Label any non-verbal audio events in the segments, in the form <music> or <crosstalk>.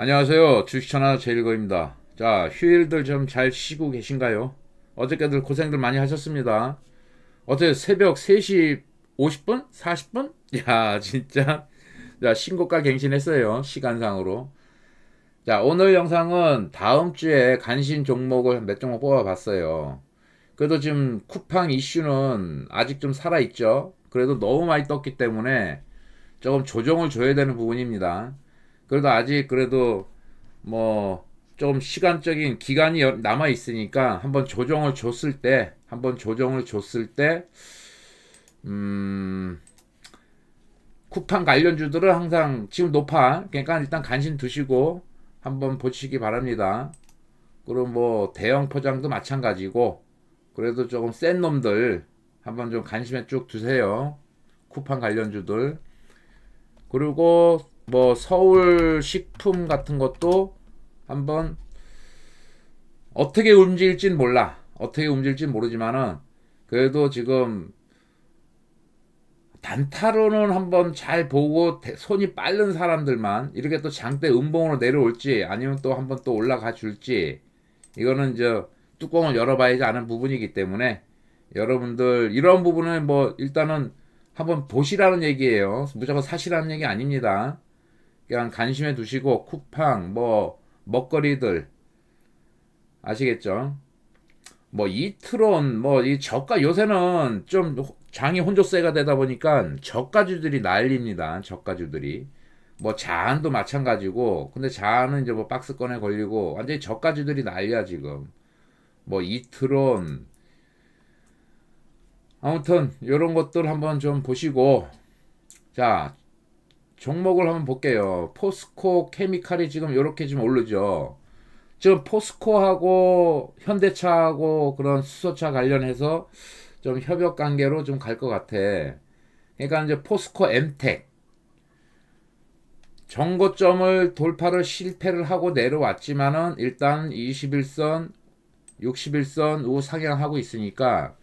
안녕하세요. 주식천하 제일거입니다. 자, 휴일들 좀 잘 쉬고 계신가요? 어저께들 고생들 많이 하셨습니다. 어제 새벽 3시 50분? 40분? 야, 진짜. 자, 신고가 갱신했어요. 시간상으로. 자, 오늘 영상은 다음 주에 간신 종목을 몇 종목 뽑아봤어요. 그래도 지금 쿠팡 이슈는 아직 좀 살아있죠. 그래도 너무 많이 떴기 때문에 조금 조정을 줘야 되는 부분입니다. 그래도 아직 그래도 뭐 좀 시간적인 기간이 남아 있으니까 한번 조정을 줬을 때 한번 조정을 줬을 때 음, 쿠팡 관련주들은 항상 지금 높아. 그러니까 일단 관심 두시고 한번 보시기 바랍니다. 그리고 뭐 대형 포장도 마찬가지고 그래도 조금 센 놈들 한번 좀 관심에 쭉 두세요. 쿠팡 관련주들. 그리고 뭐 서울 식품 같은 것도 한번 어떻게 움직일진 몰라. 어떻게 움직일진 모르지만은 그래도 지금 단타로는 한번 잘 보고 손이 빠른 사람들만 이렇게 또 장대 음봉으로 내려올지 아니면 또 한번 또 올라가 줄지 이거는 이제 뚜껑을 열어봐야지 아는 부분이기 때문에 여러분들 이런 부분은 뭐 일단은 한번 보시라는 얘기예요. 무조건 사시라는 얘기 아닙니다. 그냥 관심에 두시고 쿠팡 뭐 먹거리들 아시겠죠? 뭐 이트론 뭐 이 저가 요새는 좀 장이 혼조세가 되다 보니까 저가주들이 난립니다. 저가주들이 뭐 자한도 마찬가지고 근데 자한은 이제 뭐 박스권에 걸리고 완전히 저가주들이 난리야 지금 뭐 이트론 아무튼 이런 것들 한번 좀 보시고 자 종목을 한번 볼게요. 포스코 케미칼이 지금 이렇게 좀 오르죠. 지금 포스코하고 현대차하고 그런 수소차 관련해서 좀 협력 관계로 좀 갈 것 같아. 그러니까 이제 포스코 엠텍 정고점을 돌파를 실패를 하고 내려왔지만은 일단 21선, 61선 우 상향하고 있으니까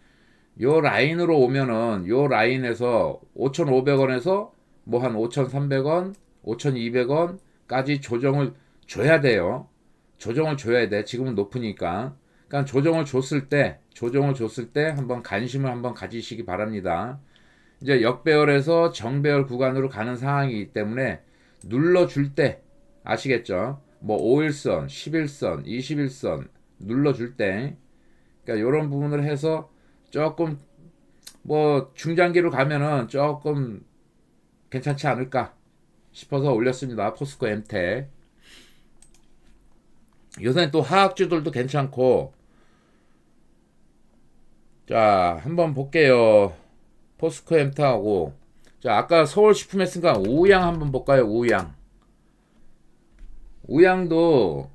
요 라인으로 오면은 요 라인에서 5,500원에서 뭐 한 5,300원, 5,200원까지 조정을 줘야 돼요. 조정을 줘야 돼. 지금은 높으니까. 그러니까 조정을 줬을 때, 조정을 줬을 때 한번 관심을 한번 가지시기 바랍니다. 이제 역배열에서 정배열 구간으로 가는 상황이기 때문에 눌러줄 때 아시겠죠? 뭐 5일선, 11선, 21선 눌러줄 때 그러니까 이런 부분을 해서 조금 뭐 중장기로 가면은 조금 괜찮지 않을까 싶어서 올렸습니다. 포스코 엠텍. 요새는 또 화학주들도 괜찮고 자 한번 볼게요. 포스코 엠텍하고 자 아까 서울식품 했으니까 우양 한번 볼까요? 우양. 우양도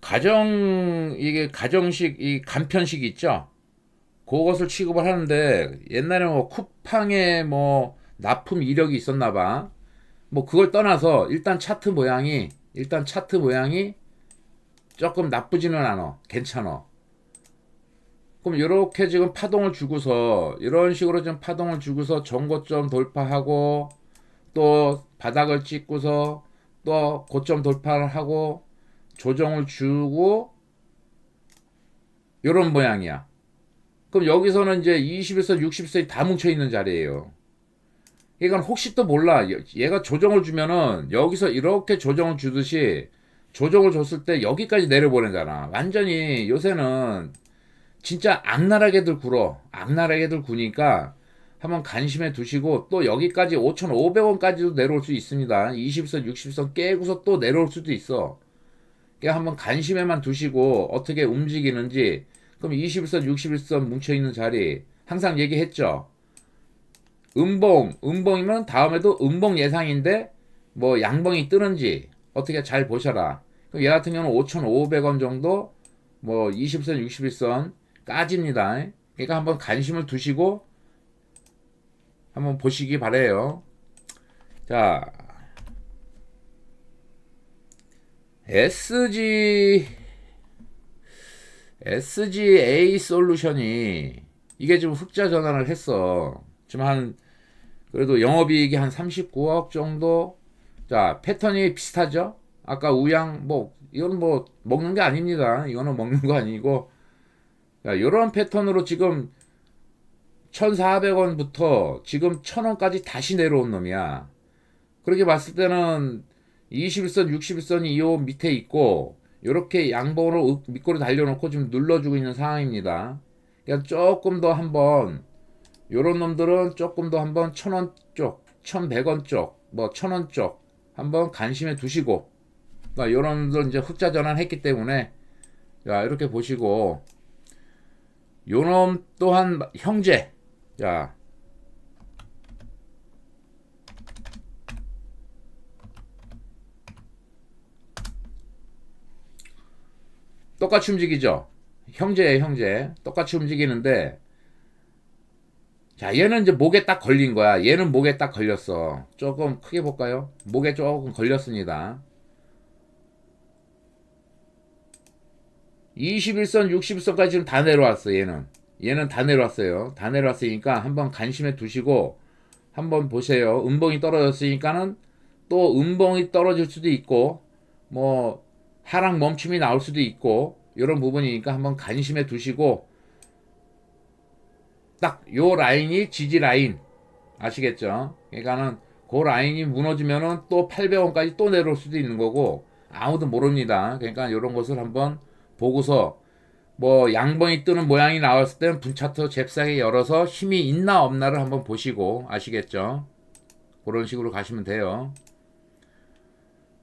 가정 이게 가정식 이 간편식 있죠? 그것을 취급을 하는데 옛날에 뭐 쿠팡에 뭐 납품 이력이 있었나 봐. 뭐 그걸 떠나서 일단 차트 모양이 일단 차트 모양이 조금 나쁘지는 않아. 괜찮아. 그럼 이렇게 지금 파동을 주고서 이런 식으로 좀 파동을 주고서 정고점 돌파하고 또 바닥을 찍고서 또 고점 돌파를 하고 조정을 주고 이런 모양이야. 그럼 여기서는 이제 21선, 60선이 다 뭉쳐 있는 자리예요. 이건 혹시 또 몰라. 얘가 조정을 주면은 여기서 이렇게 조정을 주듯이 조정을 줬을 때 여기까지 내려보내잖아. 완전히 요새는 진짜 악랄하게들 굴어. 악랄하게들 구니까 한번 관심에 두시고 또 여기까지 5,500원까지도 내려올 수 있습니다. 20선, 60선 깨고서 또 내려올 수도 있어. 한번 관심에만 두시고 어떻게 움직이는지 그럼 21선, 61선 뭉쳐 있는 자리 항상 얘기했죠. 음봉, 음봉이면 다음에도 음봉 예상인데 뭐 양봉이 뜨는지 어떻게 잘 보셔라. 그럼 얘 같은 경우는 5,500원 정도 뭐 20선, 61선 까집니다. 그러니까 한번 관심을 두시고 한번 보시기 바래요. 자, SG SGA 솔루션이 이게 지금 흑자 전환을 했어. 지금 한 그래도 영업이익이 한 39억 정도. 자 패턴이 비슷하죠. 아까 우양 뭐 이건 뭐 먹는 게 아닙니다. 이거는 먹는 거 아니고 자, 이런 패턴으로 지금 1,400원부터 지금 1,000원까지 다시 내려온 놈이야. 그렇게 봤을 때는 21선, 61선이 이 밑에 있고 이렇게 양봉으로 밑꼬리 달려놓고 지금 눌러주고 있는 상황입니다. 그러니까 조금 더 한번 요런 놈들은 조금 더 한번 1,000원 쪽, 1,100원 쪽, 뭐 1,000원 쪽 한번 관심에 두시고 그러니까 요런 놈들 이제 흑자 전환했기 때문에 자 이렇게 보시고 요 놈 또한 형제 자 똑같이 움직이죠. 형제예요, 형제. 똑같이 움직이는데 자, 얘는 이제 목에 딱 걸린 거야. 얘는 목에 딱 걸렸어. 조금 크게 볼까요? 목에 조금 걸렸습니다. 21선, 61선까지 지금 다 내려왔어, 얘는. 얘는 다 내려왔어요. 다 내려왔으니까 한번 관심에 두시고 한번 보세요. 음봉이 떨어졌으니까는 또 음봉이 떨어질 수도 있고 뭐 하락 멈춤이 나올 수도 있고 이런 부분이니까 한번 관심에 두시고 딱 요 라인이 지지 라인 아시겠죠? 그러니까는 그 라인이 무너지면은 또 800원까지 또 내려올 수도 있는 거고 아무도 모릅니다. 그러니까 이런 것을 한번 보고서 뭐 양봉이 뜨는 모양이 나왔을 때는 분차트 잽싸게 열어서 힘이 있나 없나를 한번 보시고 아시겠죠? 그런 식으로 가시면 돼요.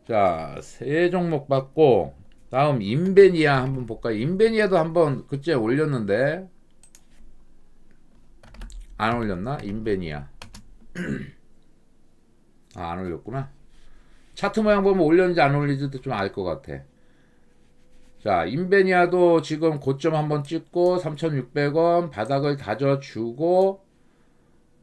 자, 세 종목 받고 다음 인베니아 한번 볼까요? 인베니아도 한번 그때 올렸는데 안 올렸나? 인베니아 <clears throat> 아, 안 올렸구나. 차트 모양 보면 올렸는지 안 올리지도 좀 알 것 같아. 자, 인베니아도 지금 고점 한번 찍고 3,600원 바닥을 다져주고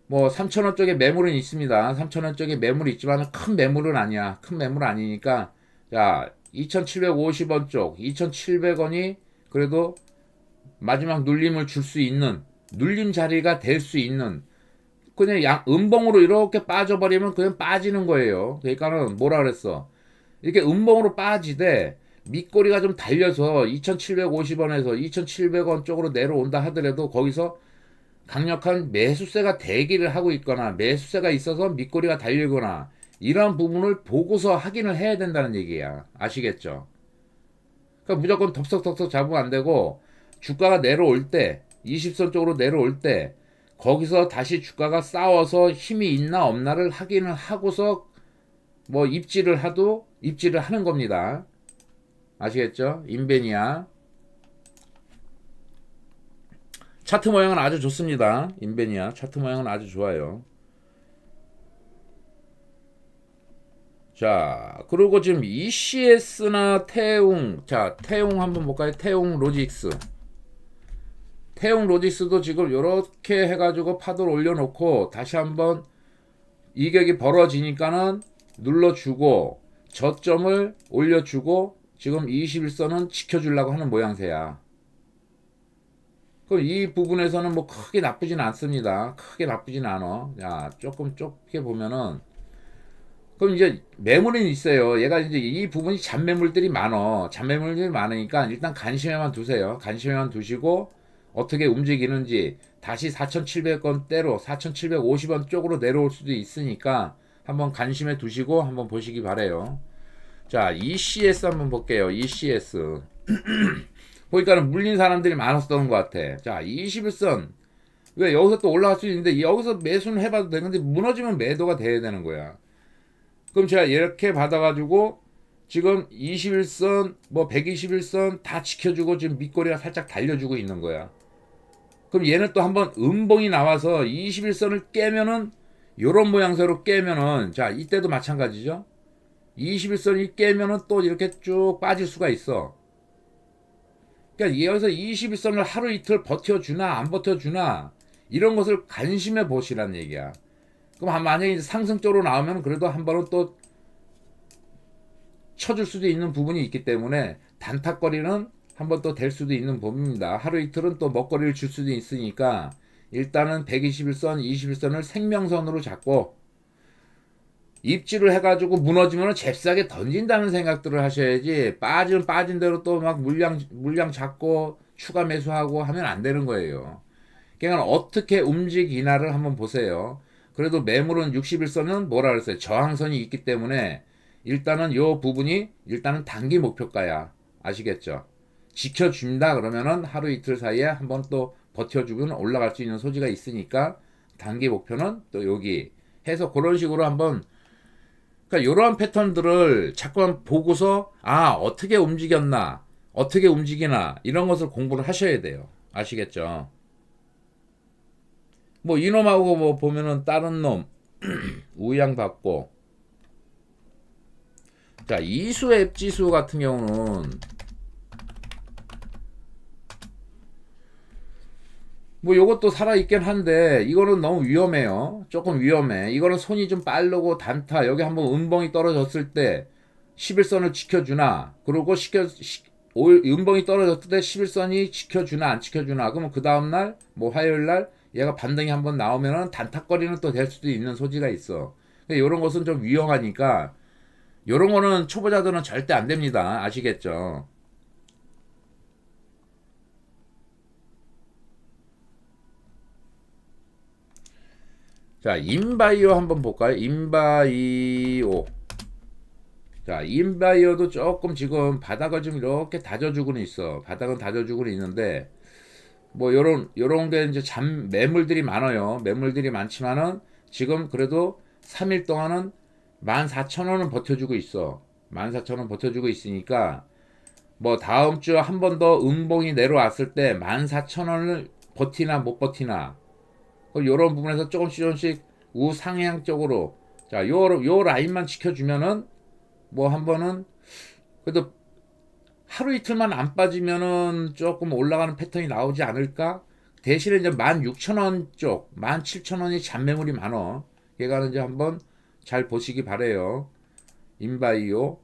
뭐 3,000원 쪽에 매물은 있습니다. 3,000원 쪽에 매물이 있지만 큰 매물은 아니야. 큰 매물 아니니까 자, 2,750원 쪽 2,700원이 그래도 마지막 눌림을 줄 수 있는 눌림 자리가 될 수 있는 그냥 양 음봉으로 이렇게 빠져버리면 그냥 빠지는 거예요. 그러니까는 뭐라 그랬어? 이렇게 음봉으로 빠지되 밑꼬리가 좀 달려서 2,750원에서 2,700원 쪽으로 내려온다 하더라도 거기서 강력한 매수세가 대기를 하고 있거나 매수세가 있어서 밑꼬리가 달리거나 이런 부분을 보고서 확인을 해야 된다는 얘기야. 아시겠죠? 그러니까 무조건 덥석덥석 잡으면 안 되고 주가가 내려올 때 20선 쪽으로 내려올 때 거기서 다시 주가가 싸워서 힘이 있나 없나를 확인을 하고서 뭐 입지를 하도 입지를 하는 겁니다. 아시겠죠? 인베니아 차트 모양은 아주 좋습니다. 인베니아 차트 모양은 아주 좋아요. 자, 그리고 지금 ECS나 태웅, 자, 태웅 한번 볼까요? 태웅 로직스. 태웅 로직스도 지금 이렇게 해가지고 파도를 올려놓고 다시 한번 이격이 벌어지니까는 눌러주고 저점을 올려주고 지금 21선은 지켜주려고 하는 모양새야. 그럼 이 부분에서는 뭐 크게 나쁘진 않습니다. 크게 나쁘진 않아. 야, 조금 좁게 보면은 그럼 이제 매물은 있어요. 얘가 이제 이 부분이 잔매물들이 많어. 잔매물들이 많으니까 일단 관심에만 두세요. 관심에만 두시고 어떻게 움직이는지 다시 4,700원대로 4,750원 쪽으로 내려올 수도 있으니까 한번 관심에 두시고 한번 보시기 바래요. 자, ECS 한번 볼게요. ECS. <clears throat> 보니까는 물린 사람들이 많았었던 것 같아. 자, 21선. 왜 여기서 또 올라갈 수 있는데 여기서 매수는 해봐도 되는데 무너지면 매도가 돼야 되는 거야. 그럼 제가 이렇게 받아가지고 지금 21선, 뭐 121선 다 지켜주고 지금 밑꼬리가 살짝 달려주고 있는 거야. 그럼 얘는 또 한번 음봉이 나와서 21선을 깨면은 요런 모양새로 깨면은 자 이때도 마찬가지죠. 21선이 깨면은 또 이렇게 쭉 빠질 수가 있어. 그러니까 여기서 21선을 하루 이틀 버텨주나 안 버텨주나 이런 것을 관심해 보시란 얘기야. 그럼 만약에 상승적으로 나오면 그래도 한 번은 또 쳐줄 수도 있는 부분이 있기 때문에 단타거리는 한 번 또 될 수도 있는 부분입니다. 하루 이틀은 또 먹거리를 줄 수도 있으니까 일단은 121선, 21선을 생명선으로 잡고 입지를 해가지고 무너지면 잽싸게 던진다는 생각들을 하셔야지 빠지면 빠진 대로 또 막 물량 물량 잡고 추가 매수하고 하면 안 되는 거예요. 그러니까 어떻게 움직이나를 한번 보세요. 그래도 매물은 61선은 뭐라 그랬어요? 저항선이 있기 때문에 일단은 요 부분이 일단은 단기 목표가야. 아시겠죠? 지켜준다 그러면은 하루 이틀 사이에 한번 또 버텨주면 올라갈 수 있는 소지가 있으니까 단기 목표는 또 여기 해서 그런 식으로 한번 그러니까 이러한 패턴들을 자꾸만 보고서 아 어떻게 움직였나 어떻게 움직이나 이런 것을 공부를 하셔야 돼요. 아시겠죠? 뭐 이놈하고 뭐 보면은 다른 놈 <clears throat> 우양 받고. 자 이수 앱 지수 같은 경우는 뭐 요것도 살아있긴 한데 이거는 너무 위험해요. 조금 위험해. 이거는 손이 좀 빠르고 단타. 여기 한번 음봉이 떨어졌을 때 11선을 지켜주나 그리고 시켜 시, 오, 음봉이 떨어졌을 때 11선이 지켜주나 안 지켜주나 그러면 그 다음날 뭐 화요일날 얘가 반등이 한번 나오면은 단타거리는 또 될 수도 있는 소지가 있어. 근데 이런 것은 좀 위험하니까 이런 거는 초보자들은 절대 안 됩니다. 아시겠죠? 자, 인바이오 한번 볼까요? 인바이오. 자, 인바이오도 조금 지금 바닥을 좀 이렇게 다져주고는 있어. 바닥은 다져주고는 있는데, 뭐, 요런, 요런 게 이제 잠, 매물들이 많아요. 매물들이 많지만은, 지금 그래도 3일 동안은 14,000원은 버텨주고 있어. 14,000원 버텨주고 있으니까, 뭐, 다음 주 한 번 더 음봉이 내려왔을 때 14,000원을 버티나 못 버티나, 이런 부분에서 조금씩 조금씩 우상향 쪽으로 자, 요, 요 라인만 지켜주면은 뭐 한 번은 그래도 하루 이틀만 안 빠지면은 조금 올라가는 패턴이 나오지 않을까? 대신에 이제 16,000원 쪽, 17,000원이 잔매물이 많어. 얘가는 이제 한번 잘 보시기 바래요. 인바이오.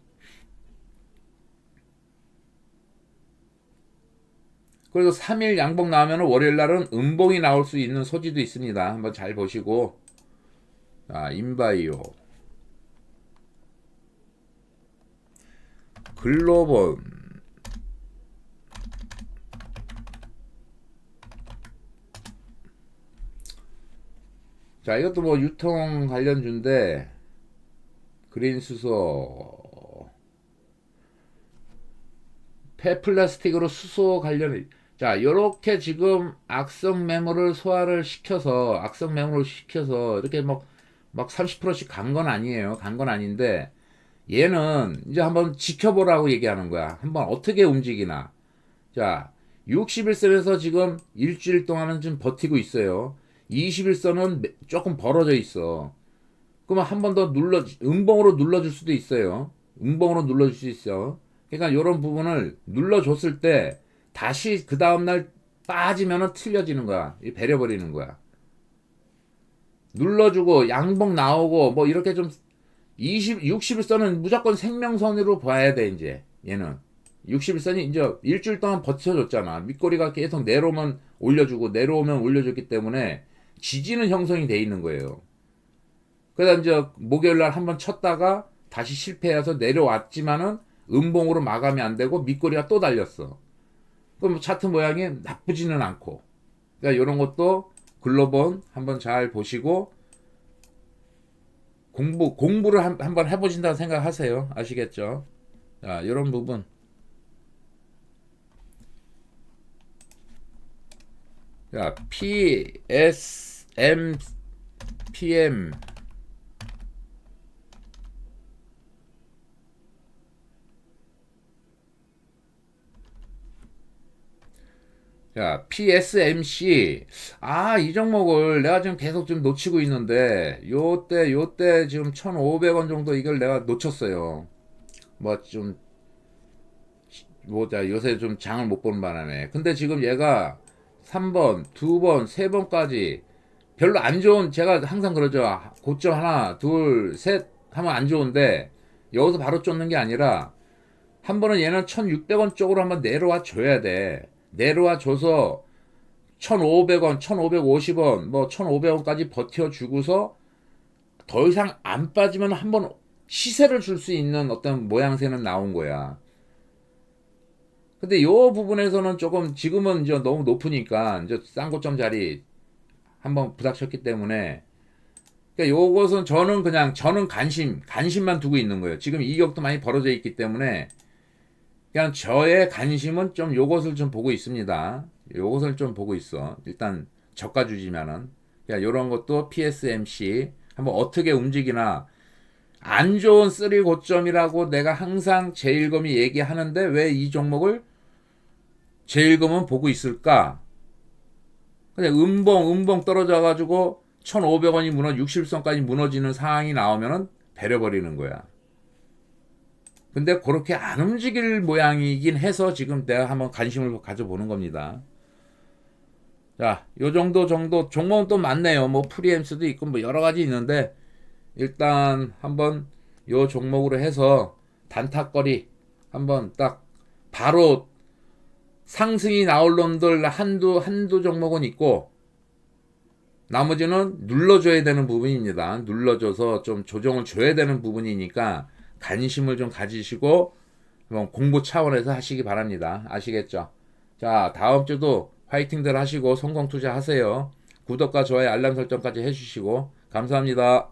그래도 3일 양봉 나오면 월요일 날은 음봉이 나올 수 있는 소지도 있습니다. 한번 잘 보시고. 자, 인바이오. 글로벌. 자, 이것도 뭐 유통 관련주인데, 그린 수소. 폐플라스틱으로 수소 관련, 자, 요렇게 지금 악성 메모를 소화를 시켜서, 악성 메모를 시켜서, 이렇게 막, 막 30%씩 간 건 아니에요. 간 건 아닌데, 얘는 이제 한번 지켜보라고 얘기하는 거야. 한번 어떻게 움직이나. 자, 61선에서 지금 일주일 동안은 좀 버티고 있어요. 21선은 조금 벌어져 있어. 그러면 한 번 더 눌러, 음봉으로 눌러줄 수도 있어요. 음봉으로 눌러줄 수 있어. 그러니까 이런 부분을 눌러줬을 때 다시 그 다음날 빠지면은 틀려지는 거야. 배려버리는 거야. 눌러주고 양봉 나오고 뭐 이렇게 좀 20, 60일선은 무조건 생명선으로 봐야 돼 이제. 얘는. 60일선이 이제 일주일 동안 버텨줬잖아. 밑꼬리가 계속 내려오면 올려주고 내려오면 올려줬기 때문에 지지는 형성이 돼 있는 거예요. 그러다 이제 목요일날 한번 쳤다가 다시 실패해서 내려왔지만은 음봉으로 마감이 안 되고 밑꼬리가 또 달렸어 그럼 차트 모양이 나쁘지는 않고 그러니까 이런 것도 글로본 한번 잘 보시고 공부 공부를 한, 한번 해보신다고 생각하세요. 아시겠죠? 자, 이런 부분. 자, P S 자, PSMC. 아, 이 종목을 내가 지금 계속 좀 놓치고 있는데, 요때, 요때 지금 1,500원 정도 이걸 내가 놓쳤어요. 뭐 좀, 뭐 자, 요새 좀 장을 못 보는 바람에. 근데 지금 얘가 3번, 2번, 3번까지 별로 안 좋은, 제가 항상 그러죠. 고점 하나, 둘, 셋 하면 안 좋은데, 여기서 바로 쫓는 게 아니라, 한 번은 얘는 1,600원 쪽으로 한번 내려와 줘야 돼. 내려와 줘서 1,500원, 1,550원, 뭐 1,500원까지 버텨 주고서 더 이상 안 빠지면 한번 시세를 줄 수 있는 어떤 모양새는 나온 거야. 근데 요 부분에서는 조금 지금은 이제 너무 높으니까 이제 싼 고점 자리 한번 부닥쳤기 때문에 그러니까 요것은 저는 그냥 저는 관심 관심만 두고 있는 거예요. 지금 이격도 많이 벌어져 있기 때문에 그냥 저의 관심은 좀 요것을 좀 보고 있습니다. 요것을 좀 보고 있어. 일단 저가 주지면은 그러니까 요런 것도 PSMC 한번 어떻게 움직이나 안 좋은 쓰리 고점이라고 내가 항상 제일검이 얘기하는데 왜 이 종목을 제일검은 보고 있을까? 그냥 음봉 음봉 떨어져 가지고 1,500원이 무너 60선까지 무너지는 상황이 나오면은 배려 버리는 거야. 근데 그렇게 안 움직일 모양이긴 해서 지금 내가 한번 관심을 가져보는 겁니다. 자, 요 정도 정도 종목은 또 많네요. 뭐 프리엠스도 있고 뭐 여러 가지 있는데 일단 한번 요 종목으로 해서 단타거리 한번 딱 바로 상승이 나올 놈들 한두 한두 종목은 있고 나머지는 눌러줘야 되는 부분입니다. 눌러줘서 좀 조정을 줘야 되는 부분이니까 관심을 좀 가지시고 공부 차원에서 하시기 바랍니다. 아시겠죠? 자, 다음 주도 화이팅들 하시고 성공 투자하세요. 구독과 좋아요, 알람 설정까지 해주시고 감사합니다.